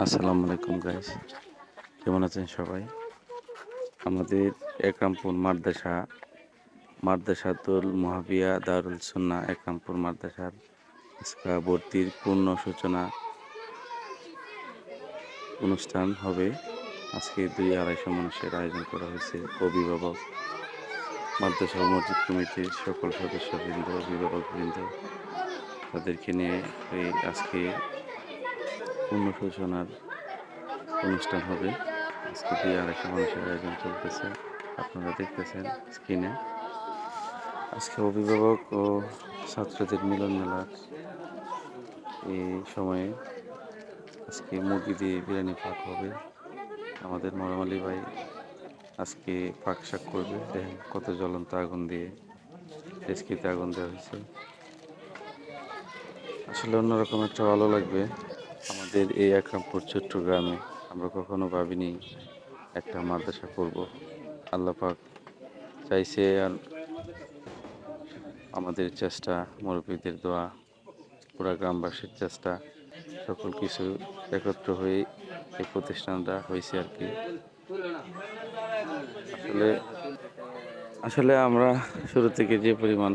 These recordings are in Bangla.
আসসালামু আলাইকুম গাইস কেমন আছেন সবাই? আমাদের একরামপুর মাদ্রাসা, মাদ্রাসাতুল মহাবিয়া দারুল সুন্না একরামপুর মাদ্রাসার ভর্তির পূর্ণ সূচনা অনুষ্ঠান হবে। আজকে দুই আড়াইশো মানুষের আয়োজন করা হয়েছে। অভিভাবক, মাদ্রাসা মসজিদ কমিটির সকল সদস্যবৃন্দ, অভিভাবকবৃন্দ, তাদেরকে নিয়ে আজকে পূর্ণ সূচনার অনুষ্ঠান হবে। আজকে দুই আড়াইশো মানুষের আয়োজন চলতেছে। আপনারা দেখতেছেন স্ক্রিনে আজকে অভিভাবক ও ছাত্রদের মিলন মেলার এই সময়ে আজকে মুরগি দিয়ে বিরিয়ানি পাক হবে। আমাদের মরমালি ভাই আজকে পাক শাক করবে। দেখেন কত জ্বলন্ত আগুন দিয়ে রেস্কিতে আগুন দেওয়া হয়েছে। আসলে অন্যরকম একটা ভালো লাগবে। আমাদের এই একরামপুর ছোট্ট গ্রামে আমরা কখনো ভাবিনি একটা মাদ্রাসা করব। আল্লাহ পাক চাইছে আর আমাদের চেষ্টা, মুরব্বীদের দোয়া, পুরা গ্রামবাসীর চেষ্টা, সকল কিছু একত্র হয়ে এই প্রতিষ্ঠানটা হয়েছে আর কি। আসলে আসলে আমরা শুরু থেকে যে পরিমাণ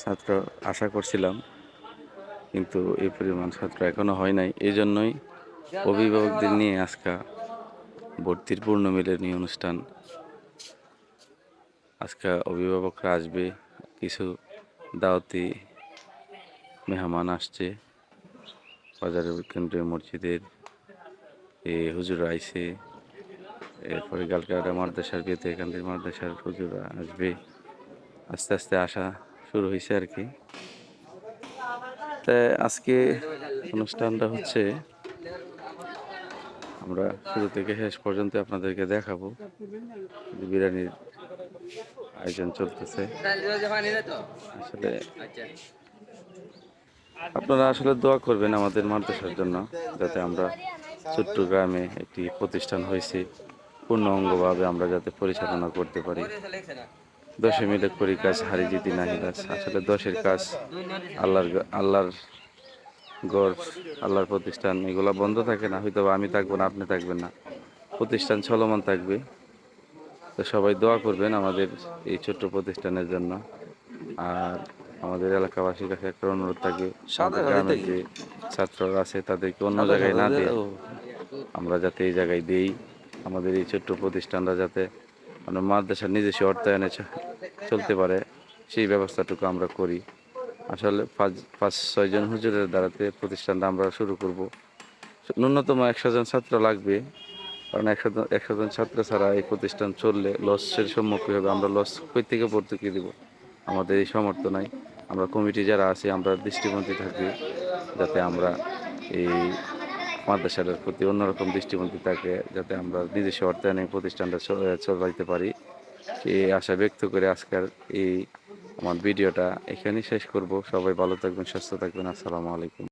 ছাত্র আশা করছিলাম কিন্তু এই পরিমাণ ছাত্র এখনও হয় নাই। এই জন্যই অভিভাবকদের নিয়ে আজকা ভর্তির পূর্ণ মিলনী অনুষ্ঠান। আজকে অভিভাবকরা আসবে, কিছু দাওয়াতি মেহমান আসছে। বাজারের কেন্দ্রীয় মসজিদের, এ হুজুর আইছে। এরপরে গালকাটা মাদ্রাসার বিয়েতে এখান থেকে মাদ্রাসার হুজুরা আসবে। আস্তে আস্তে আসা শুরু হয়েছে আর কি। তা আজকে অনুষ্ঠানটা হচ্ছে আমরা শুরু থেকে শেষ পর্যন্ত আপনাদেরকে দেখাবো বিরিয়ানির আয়োজন চলতেছে। আসলে আপনারা আসলে দোয়া করবেন আমাদের মাদ্রাসার জন্য যাতে আমরা ছোট্ট গ্রামে একটি প্রতিষ্ঠান হয়েছে পূর্ণ অঙ্গভাবে আমরা যাতে পরিচালনা করতে পারি। দশে মিলে করি কাজ হারি জিতি নাহি কাজ আসলে দশের কাজ আল্লাহর আল্লাহর গড় আল্লাহর প্রতিষ্ঠান এগুলো বন্ধ থাকে না হয়তো আমি থাকব না আপনি থাকবেন না। প্রতিষ্ঠান চলমান থাকবে। তো সবাই দোয়া করবেন আমাদের এই ছোট্ট প্রতিষ্ঠানের জন্য। আর আমাদের এলাকাবাসীর কাছে একটা অনুরোধ থাকবে আমাদের গ্রামের যে ছাত্ররা আছে তাদেরকে অন্য জায়গায় না দিয়ে আমরা যাতে এই জায়গায় দেই আমাদের এই ছোট্ট প্রতিষ্ঠানরা যাতে আমরা মাদ্রাসার নিজস্ব অর্থায়নে চলতে পারে, সেই ব্যবস্থাটুকু আমরা করি। আসলে পাঁচ পাঁচ ছয়জন হুজুরের দ্বারাতে প্রতিষ্ঠানটা আমরা শুরু করব। ন্যূনতম একশো জন ছাত্র লাগবে, কারণ একশো একশো জন ছাত্র ছাড়া এই প্রতিষ্ঠান চললে লসের সম্মুখীন হবে। আমরা লস কই থেকে ভর্তুকি দেবো? আমাদের এই সামর্থ্য নাই। আমরা কমিটি যারা আছি, আমরা দৃষ্টিভঙ্গি থাকি যাতে আমরা এই মাদ্রাসাটার প্রতি অন্যরকম দৃষ্টিভঙ্গি থাকে যাতে আমরা নিজস্ব অর্থায়নে প্রতিষ্ঠানটা চলাইতে পারি। এই আশা ব্যক্ত করে আজকের এই আমার ভিডিওটা এখানেই শেষ করব। সবাই ভালো থাকবেন, সুস্থ থাকবেন। আসসালামু আলাইকুম।